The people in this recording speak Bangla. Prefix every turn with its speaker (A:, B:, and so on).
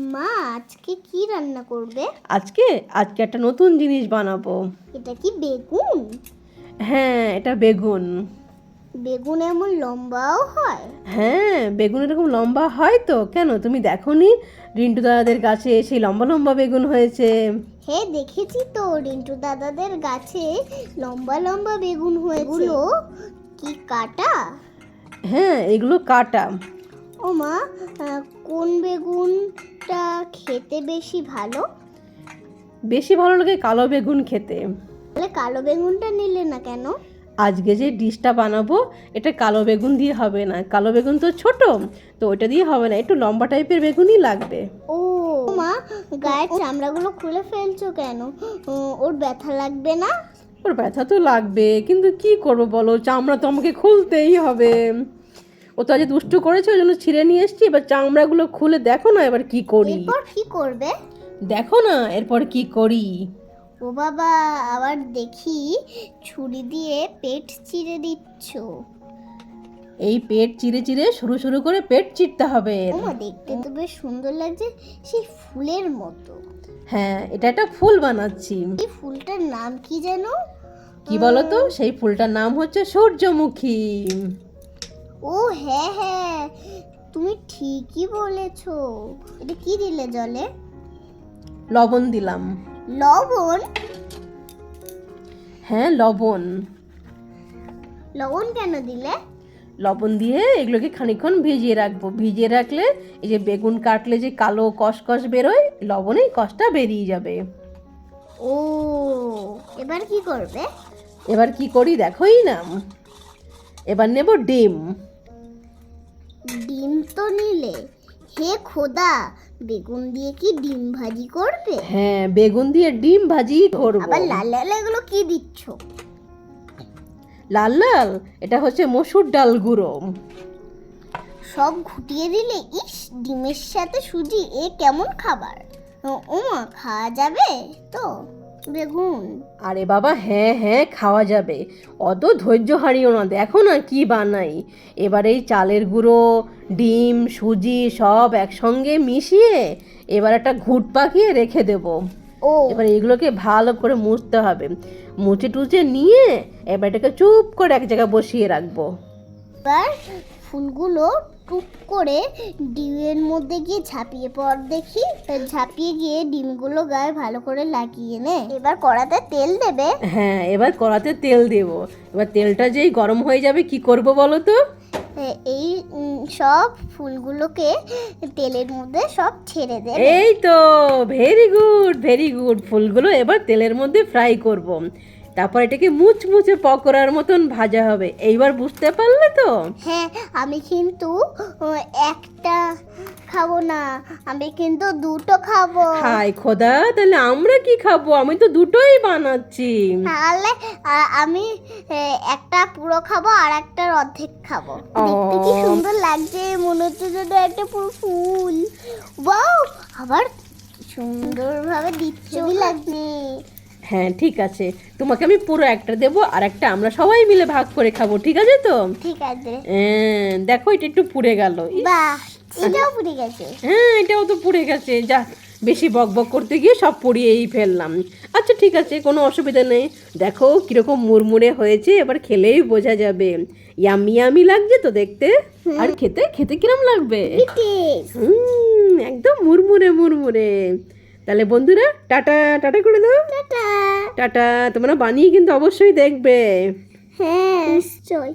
A: মা আজকে কি রান্না করবে?
B: আজকে আজকে একটা নতুন জিনিস বানাবো।
A: এটা কি বেগুন?
B: হ্যাঁ এটা বেগুন।
A: বেগুন এমন লম্বাও হয়?
B: হ্যাঁ বেগুন এরকম লম্বা হয় তো। কেন? তুমি দেখোনি? রিন্টু দাদাদের গাছে সেই লম্বা লম্বা বেগুন হয়েছে।
A: হ্যাঁ দেখেছি তো। রিন্টু দাদাদের গাছে লম্বা লম্বা বেগুন হয়েছে। এগুলো কি কাটা?
B: হ্যাঁ এগুলো কাটা।
A: ও মা কোন বেগুনটা খেতে বেশি ভালো?
B: বেশি ভালো লাগে কালো বেগুন খেতে।
A: তাহলে কালো বেগুনটা নিলে না কেন?
B: আজকে যে ডিশটা বানাবো এটা কালো বেগুন দিয়ে হবে না। কালো বেগুন তো ছোট তো ওটা দিয়ে হবে না। একটু লম্বা টাইপের বেগুনই লাগবে।
A: ও মা গায়ের চামড়াগুলো খুলে ফেলছো কেন? ওর ব্যথা লাগবে না?
B: ওর ব্যথা তো লাগবে কিন্তু কি করব বলো? চামড়া তো আমাকে খুলতেই হবে। ও তো আজ দুষ্টু করেছে ওই জন্য ছিঁড়ে নিয়ে এসছি। এবার চামড়াগুলো খুলে দেখো না এবার কি করি।
A: এরপর কি করবে?
B: দেখো না এরপর কি করি।
A: ও বাবা আবার দেখি ছুরি দিয়ে পেট চিড়ে দিচ্ছ।
B: এই পেট চিরে চিরে শুরু শুরু করে পেট চিরতে হবে।
A: ওমা দেখতে তো বেশ সুন্দর লাগছে সেই ফুলের মতো।
B: হ্যাঁ এটা একটা ফুল বানাচ্ছি।
A: এই ফুলটার নাম কি যেন?
B: কি বলো তো? সেই ফুলটার নাম হচ্ছে সূর্যমুখী।
A: ও হ্যাঁ হ্যাঁ। তুমি ঠিকই বলেছ। এটা কি দিলে জলে?
B: লবণ দিলাম।
A: লবণ?
B: হ্যাঁ লবণ।
A: লবণ কেন দিলে?
B: লবণ দিয়ে এগুলোকে খানিকক্ষণ ভিজিয়ে রাখব। ভিজিয়ে রাখলে এই যে বেগুন কাটলে যে কালো কষকষ বেরোয় লবণেই কষটা বেরিয়ে যাবে।
A: ও এবার কি করবে?
B: এবার কি করি? দেখোই না। এবার নেব ডিম।
A: ডিম তো নিলে? হে খোদা বেগুন দিয়ে কি ডিম ভাজি করবে?
B: হ্যাঁ বেগুন দিয়ে ডিম ভাজি করব।
A: আবার লাল লাল এগুলো কি দিচ্ছ?
B: লাল লাল? এটা হচ্ছে মসুর ডাল গুঁড়ো।
A: সব ঘুটিয়ে দিলে ইস ডিমের সাথে সুজি এ কেমন খাবার? ও- ওমা খাওয়া যাবে তো? বেগুন।
B: আরে বাবা হ্যাঁ হ্যাঁ খাওয়া যাবে। অত ধৈর্য হারিও না দেখো না কি বানাই। এবার এই চালের গুঁড়ো ডিম সুজি সব একসঙ্গে মিশিয়ে এবার একটা ঘুট পাকিয়ে রেখে দেবো।
A: ও।
B: এবার এগুলোকে ভালো করে মুছতে হবে। মুছে টুচে নিয়ে এবার এটাকে চুপ করে এক জায়গায় বসিয়ে রাখব।
A: এবার ফুলগুলো টুপ করে ডিমের মধ্যে গিয়ে ঝাঁপিয়ে পর দেখি। ঝাঁপিয়ে গিয়ে ডিমগুলো গায়ে ভালো করে লাগিয়ে নে। এবার কড়াতে তেল দেবে।
B: হ্যাঁ এবার কড়াতে তেল দেবো। এবার তেলটা যেই গরম হয়ে যাবে কি করব বলো তো?
A: এই সব ফুলগুলোকে তেলের মধ্যে সব ছেড়ে দেবে
B: এই তো ভেরি গুড ভেরি গুড ফুলগুলো এবার তেলের মধ্যে ফ্রাই করব। তারপর এটাকে মুচমুচে পকোড়ার মতন ভাজা হবে। এইবার বুঝতে পারলে তো?
A: হ্যাঁ আমি কিন্তু একটা খাব না আমি কিন্তু দুটো খাব।
B: হাই খোদা তাহলে আমরা কি খাব? আমি তো দুটোই বানাচ্ছি।
A: তাহলে আমি একটা পুরো খাব আর একটা অর্ধেক খাব। দেখতে কি সুন্দর লাগছে মনে হচ্ছে যেন একটা পুরো ফুল। বাও আবার সুন্দরভাবে দিচ্ছ। লাগছে।
B: হ্যাঁ ঠিক আছে। তোমাকে আমি পুরো একটা দেবো আর একটা আমরা সবাই মিলে ভাগ করে খাব ঠিক আছে তো?
A: ঠিক আছে।
B: হ্যাঁ, দেখো এটা একটু পুড়ে গেল।
A: এটাও পুড়ে গেছে।
B: হ্যাঁ এটাও তো পুড়ে গেছে। যা বেশি বক বক করতে গিয়ে সব পুড়িয়েই ফেললাম। আচ্ছা ঠিক আছে কোনো অসুবিধা নেই। দেখো কীরকম মুড়মুড়ে হয়েছে এবার খেলেই বোঝা যাবে। ইয়ামি ইয়ামি লাগছে তো দেখতে? আর খেতে খেতে কিরম লাগবে? হুম একদম মুড়মুড়ে মুড়মুড়ে। তাহলে বন্ধুরা টাটা টাটা করে দাও।
A: টাটা।
B: টাটা তোমরা বানিয়ে কিন্তু অবশ্যই দেখবে।
A: হ্যাঁ নিশ্চয়